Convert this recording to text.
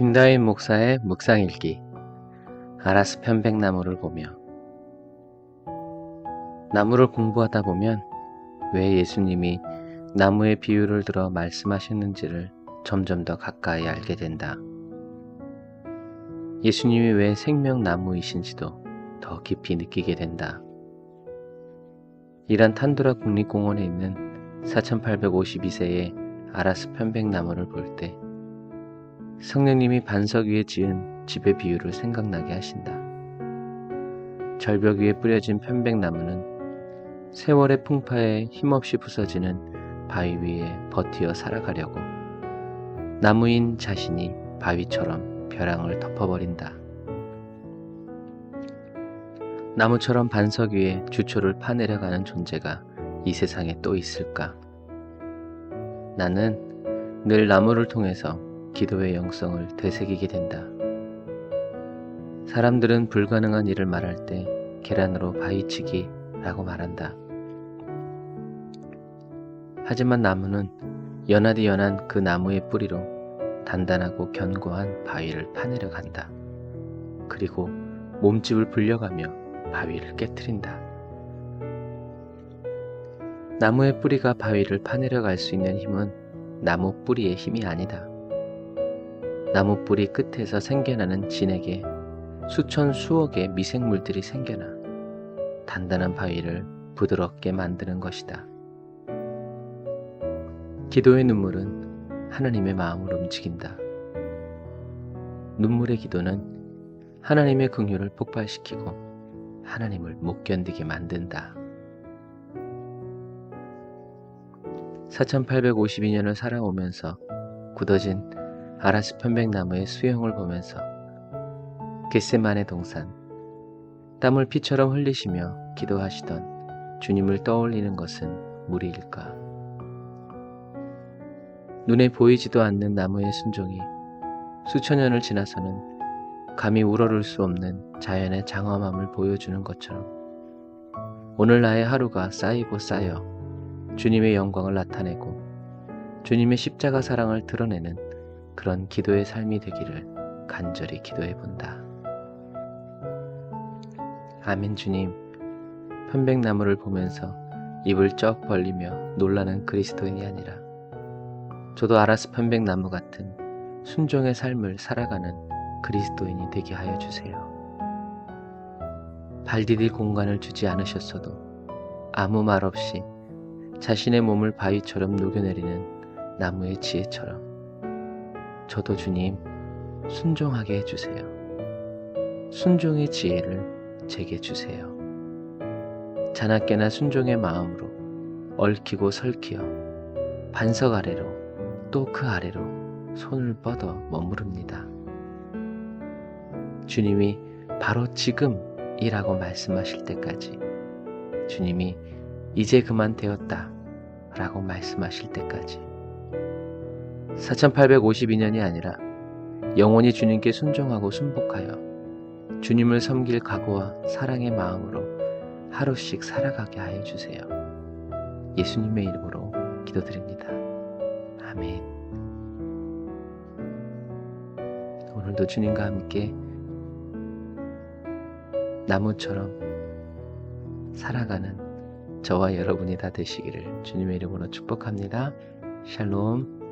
김다인 목사의 묵상일기 아라스 편백나무를 보며 나무를 공부하다 보면 왜 예수님이 나무의 비유를 들어 말씀하셨는지를 점점 더 가까이 알게 된다. 예수님이 왜 생명나무이신지도 더 깊이 느끼게 된다. 이란 탄두라 국립공원에 있는 4852세의 아라스 편백나무를 볼때 성령님이 반석 위에 지은 집의 비유를 생각나게 하신다. 절벽 위에 뿌려진 편백나무는 세월의 풍파에 힘없이 부서지는 바위 위에 버티어 살아가려고 나무인 자신이 바위처럼 벼랑을 덮어버린다. 나무처럼 반석 위에 주초를 파내려가는 존재가 이 세상에 또 있을까? 나는 늘 나무를 통해서 기도의 영성을 되새기게 된다. 사람들은 불가능한 일을 말할 때 계란으로 바위치기 라고 말한다. 하지만 나무는 연하디 연한 그 나무의 뿌리로 단단하고 견고한 바위를 파내려 간다. 그리고 몸집을 불려가며 바위를 깨뜨린다. 나무의 뿌리가 바위를 파내려 갈 수 있는 힘은 나무 뿌리의 힘이 아니다. 나무 뿌리 끝에서 생겨나는 진에게 수천 수억의 미생물들이 생겨나 단단한 바위를 부드럽게 만드는 것이다. 기도의 눈물은 하나님의 마음을 움직인다. 눈물의 기도는 하나님의 긍휼을 폭발시키고 하나님을 못 견디게 만든다. 4852년을 살아오면서 굳어진 아라스 편백나무의 수영을 보면서 겟세만의 동산 땀을 피처럼 흘리시며 기도하시던 주님을 떠올리는 것은 무리일까? 눈에 보이지도 않는 나무의 순종이 수천 년을 지나서는 감히 우러를 수 없는 자연의 장엄함을 보여주는 것처럼 오늘 나의 하루가 쌓이고 쌓여 주님의 영광을 나타내고 주님의 십자가 사랑을 드러내는 그런 기도의 삶이 되기를 간절히 기도해 본다. 아멘 주님, 편백나무를 보면서 입을 쩍 벌리며 놀라는 그리스도인이 아니라 저도 아라스 편백나무 같은 순종의 삶을 살아가는 그리스도인이 되게 하여 주세요. 발 디딜 공간을 주지 않으셨어도 아무 말 없이 자신의 몸을 바위처럼 녹여내리는 나무의 지혜처럼 저도 주님 순종하게 해주세요. 순종의 지혜를 제게 주세요. 자나깨나 순종의 마음으로 얽히고 설키어 반석 아래로 또 그 아래로 손을 뻗어 머무릅니다. 주님이 바로 지금이라고 말씀하실 때까지 주님이 이제 그만 되었다 라고 말씀하실 때까지 4852년이 아니라 영원히 주님께 순종하고 순복하여 주님을 섬길 각오와 사랑의 마음으로 하루씩 살아가게 하여 주세요. 예수님의 이름으로 기도드립니다. 아멘. 오늘도 주님과 함께 나무처럼 살아가는 저와 여러분이 다 되시기를 주님의 이름으로 축복합니다. 샬롬.